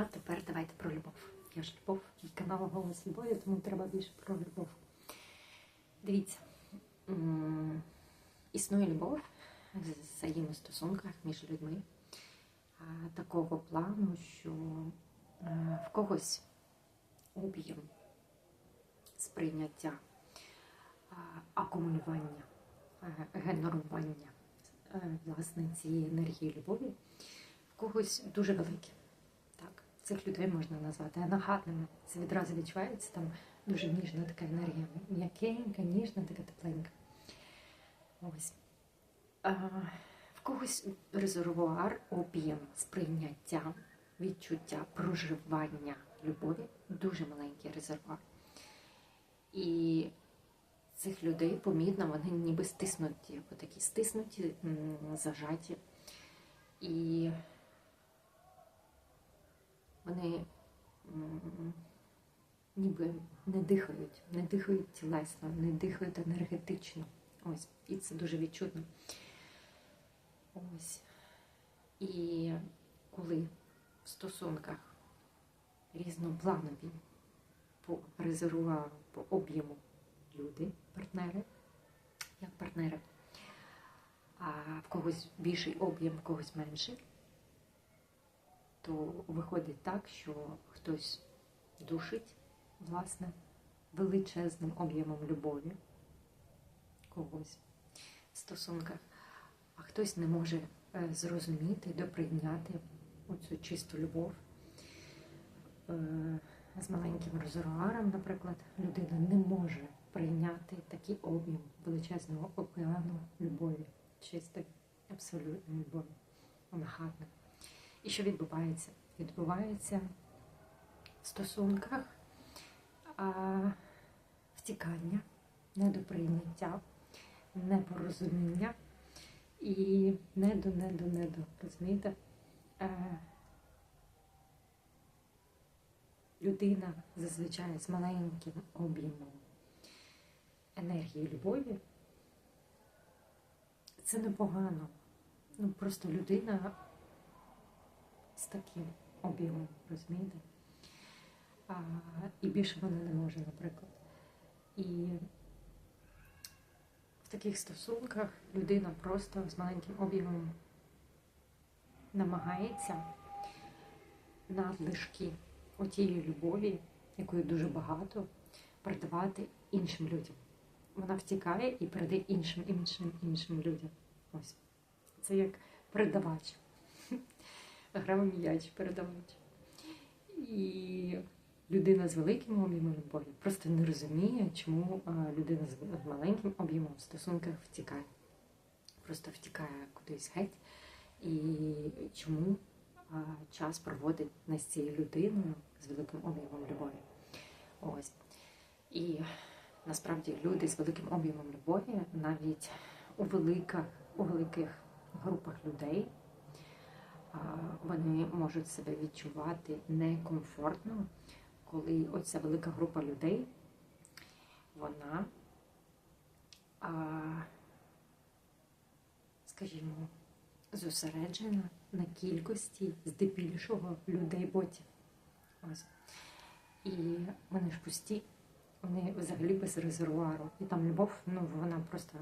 А тепер давайте про любов. Я ж любов, канал голос любові, тому треба більше про любов. Дивіться, існує любов в взаємостосунках між людьми такого плану, що е, в когось об'єм сприйняття, акумулювання, е, генерування е, власне цієї енергії любові в когось дуже велике. Цих людей можна назвати енергатними. Це відразу відчувається там дуже ніжна така енергія, м'якенька, ніжна, така тепленька. Ось. А, в когось резервуар, об'єм сприйняття, відчуття, проживання любові дуже маленький резервуар. І цих людей помітно, вони ніби стиснуті, такі стиснуті, зажаті. І вони ніби не дихають, не дихають тілесно, не дихають енергетично. Ось, і це дуже відчутно. Ось. І коли в стосунках різнопланові по резервуару, по об'єму люди, партнери, як партнери, а в когось більший об'єм, в когось менший, то виходить так, що хтось душить, власне, величезним об'ємом любові когось в стосунках, а хтось не може е, зрозуміти, доприйняти оцю чисту любов. Е, З маленьким резервуаром, наприклад, людина не може прийняти такий об'єм величезного океану любові, чистої, абсолютної любові, нагадно. І що відбувається? Відбувається в стосунках а, втікання, недоприйняття, непорозуміння і недо, недо, недо. Розумієте? Е, людина зазвичай з маленьким об'ємом енергії любові. Це непогано. Ну, просто людина з таким об'ємом, розумієте? А, і більше вона не може, наприклад. І в таких стосунках людина просто з маленьким об'ємом намагається надлишки отієї любові, якої дуже багато, передавати іншим людям. Вона втікає і передає іншим, іншим, іншим людям. Ось. Це як передавач. Грав м'яч, передавач. І людина з великим об'ємом любові просто не розуміє, чому людина з маленьким об'ємом в стосунках втікає. Просто втікає кудись геть. І чому час проводить не з цією людиною з великим об'ємом любові. Ось. І насправді люди з великим об'ємом любові навіть у великих, у великих групах людей вони можуть себе відчувати некомфортно, коли оця велика група людей, вона, скажімо, зосереджена на кількості здебільшого людей-ботів. І вони ж пусті, вони взагалі без резервуару. І там любов, ну вона просто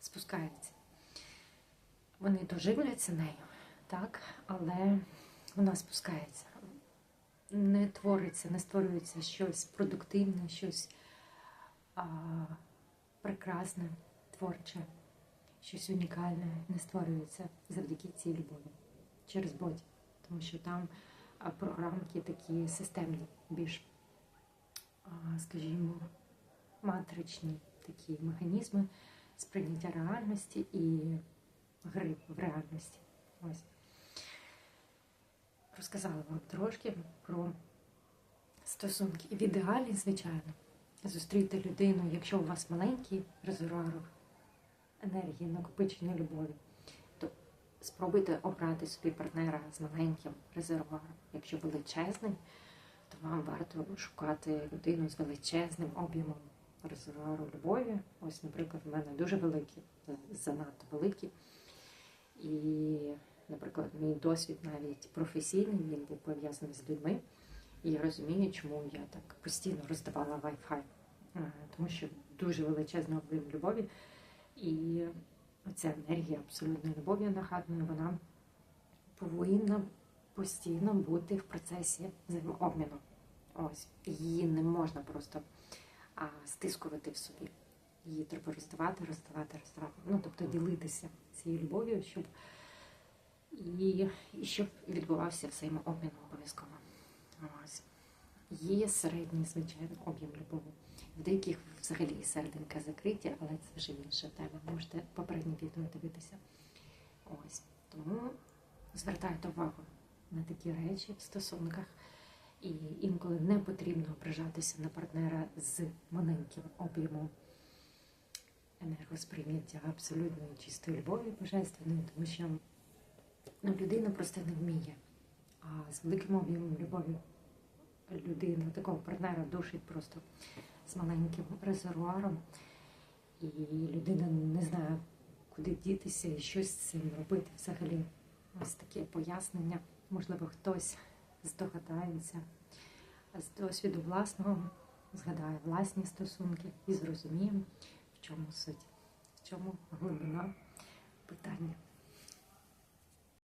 спускається. Вони доживляться нею, так, але вона спускається. Не твориться, не створюється щось продуктивне, щось а, прекрасне, творче, щось унікальне не створюється завдяки цій любові через боді. Тому що там програмки такі системні, більш, а, скажімо, матричні такі механізми сприйняття реальності і гри в реальності. Розказала вам трошки про стосунки. І в ідеалі, звичайно, зустріти людину, якщо у вас маленький резервуар енергії, накопичення любові, то спробуйте обрати собі партнера з маленьким резервуаром. Якщо величезний, то вам варто шукати людину з величезним об'ємом резервуару любові. Ось, наприклад, в мене дуже великий, занадто великий. І Наприклад, мій досвід навіть професійний, він був пов'язаний з людьми. І я розумію, чому я так постійно роздавала Wi-Fi. Е, Тому що дуже величезний об'єм любові. І оця енергія абсолютної любові нахабної, вона повинна постійно бути в процесі взаємообміну. Ось її не можна просто а, стискувати в собі. Її треба роздавати, роздавати, роздавати. Ну тобто ділитися цією любов'ю, щоб і, і щоб відбувався взаємообмін обов'язково. Є середній, звичайно, об'єм любові. В деяких взагалі серединка закриті, але це вже інша тема. Можете попереднє відео дивитися. Ось. Тому звертайте увагу на такі речі в стосунках. І інколи не потрібно ображатися на партнера з маленьким об'ємом енергосприйняття абсолютної чистої любові божественної, тому що ну, людина просто не вміє. А з великим об'ємом любові людина такого партнера душить просто з маленьким резервуаром, і людина не знає, куди дітися і що з цим робити взагалі. Ось таке пояснення. Можливо, хтось здогадається з досвіду власного, згадає власні стосунки і зрозуміє, в чому суть, в чому глибина питання.